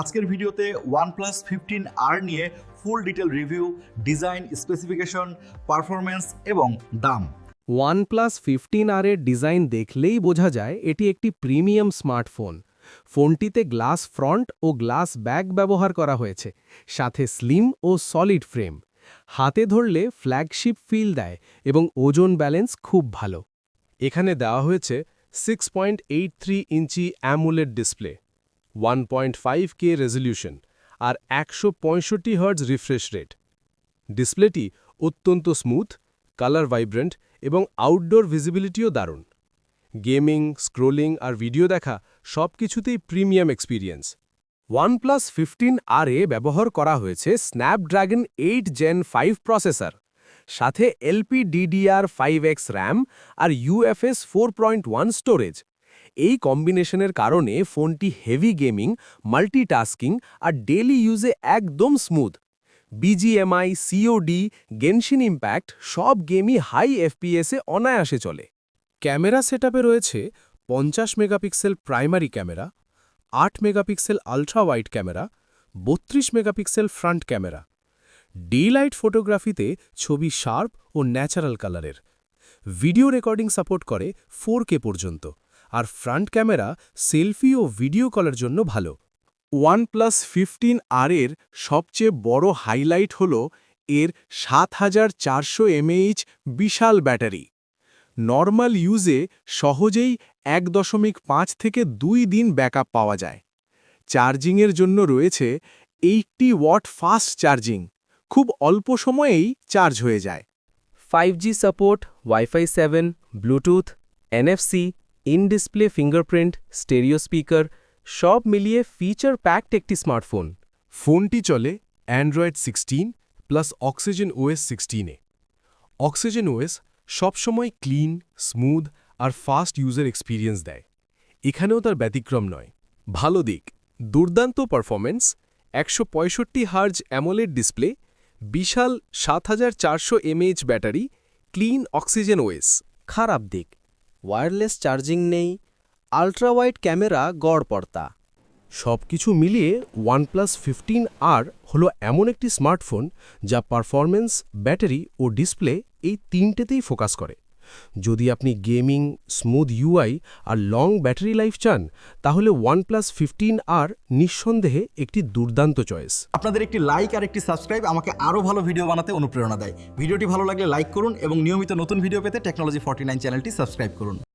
আজকের ভিডিওতে OnePlus fifteen R নিয়ে full detail review design specification performance এবং দাম। ওয়ানপ্লাস ফিফটিন আর এর ডিজাইন দেখলেই বোঝা যায় এটি একটি প্রিমিয়াম স্মার্টফোন ফোনটিতে গ্লাস ফ্রন্ট ও গ্লাস ব্যাক ব্যবহার করা হয়েছে, সাথে স্লিম ও সলিড ফ্রেম হাতে ধরলে ফ্ল্যাগশিপ ফিল দেয় এবং ওজন ব্যালেন্স খুব ভালো। এখানে দেওয়া হয়েছে six point eight three inch amoled display one point five K resolution আর একশো পঁয়ষট্টি হার্জ রিফ্রেশ রেট ডিসপ্লেটি অত্যন্ত স্মুথ কালার ভাইব্রেন্ট এবং আউটডোর ভিজিবিলিটিও দারুণ। গেমিং স্ক্রোলিং আর ভিডিও দেখা সব কিছুতেই premium experience OnePlus fifteen R এ ব্যবহার করা হয়েছে snapdragon eight gen five processor সাথে LP DDR five X RAM আর UFS four point one storage এই কম্বিনেশনের কারণে ফোনটি হেভি গেমিং, মাল্টিটাস্কিং আর ডেলি ইউজে একদম smooth. BGMI, COD, genshin impact সব গেমই হাই এফপিএসে অনায়াসে চলে। ক্যামেরা সেটআপে রয়েছে পঞ্চাশ মেগাপিক্সেল প্রাইমারি ক্যামেরা, আট মেগাপিক্সেল আলট্রা ওয়াইড ক্যামেরা, বত্রিশ megapixel front camera. Day light ফটোগ্রাফিতে ছবি শার্প ও ন্যাচারাল কালারের। ভিডিও রেকর্ডিং সাপোর্ট করে ফোর পর্যন্ত। আর ফ্রন্ট ক্যামেরা সেলফি ও ভিডিও কলের জন্য ভালো। ওয়ানপ্লাস ফিফটিন আর এর সবচেয়ে বড় হাইলাইট হল এর সাত হাজার চারশো এমএইচ বিশাল ব্যাটারি। নর্মাল ইউজে সহজেই এক দশমিক পাঁচ থেকে দুই দিন ব্যাকআপ পাওয়া যায়। চার্জিংয়ের জন্য রয়েছে এইটটি ওয়াট ফাস্ট চার্জিং। খুব অল্প সময়েই চার্জ হয়ে যায়। 5G support, Wi-Fi 7, Bluetooth, NFC, in-display fingerprint, stereo speaker, সব মিলিয়ে ফিচার প্যাকড একটি স্মার্টফোন। ফোনটি চলে android sixteen plus oxygen OS সিক্সটিনে oxygen OS সবসময় ক্লিন স্মুথ আর ফাস্ট ইউজার এক্সপিরিয়েন্স দেয়। এখানেও তার ব্যতিক্রম নয়। ভালো দিক দুর্দান্ত পারফরমেন্স একশো পঁয়ষট্টি হার্জ অ্যামোলেড ডিসপ্লে বিশাল সাত হাজার চারশো MH battery clean oxygen OS খারাপ দিক ওয়্যারলেস চার্জিং নেই আল্ট্রাওয়াইড ক্যামেরা গড় পর্তা সব কিছু মিলিয়ে ওয়ানপ্লাস ফিফটিন আর হল এমন একটি স্মার্টফোন যা পারফরম্যান্স ব্যাটারি ও ডিসপ্লে এই তিনটেতেই ফোকাস করে। যদি আপনি গেমিং, স্মুথ ইউআই আর লং ব্যাটারি লাইফ চান, তাহলে ওয়ান প্লাস ফিফটিন আর নিঃসন্দেহে একটি দুর্দান্ত চয়েস। আপনাদের একটি লাইক আর একটি সাবস্ক্রাইব আমাকে আরও ভালো ভিডিও বানাতে অনুপ্রেরণা দেয়। ভিডিওটি ভালো লাগলে লাইক করুন এবং নিয়মিত নতুন ভিডিও পেতে টেকনোলজি ফর্টি চ্যানেলটি সাবস্ক্রাইব করুন।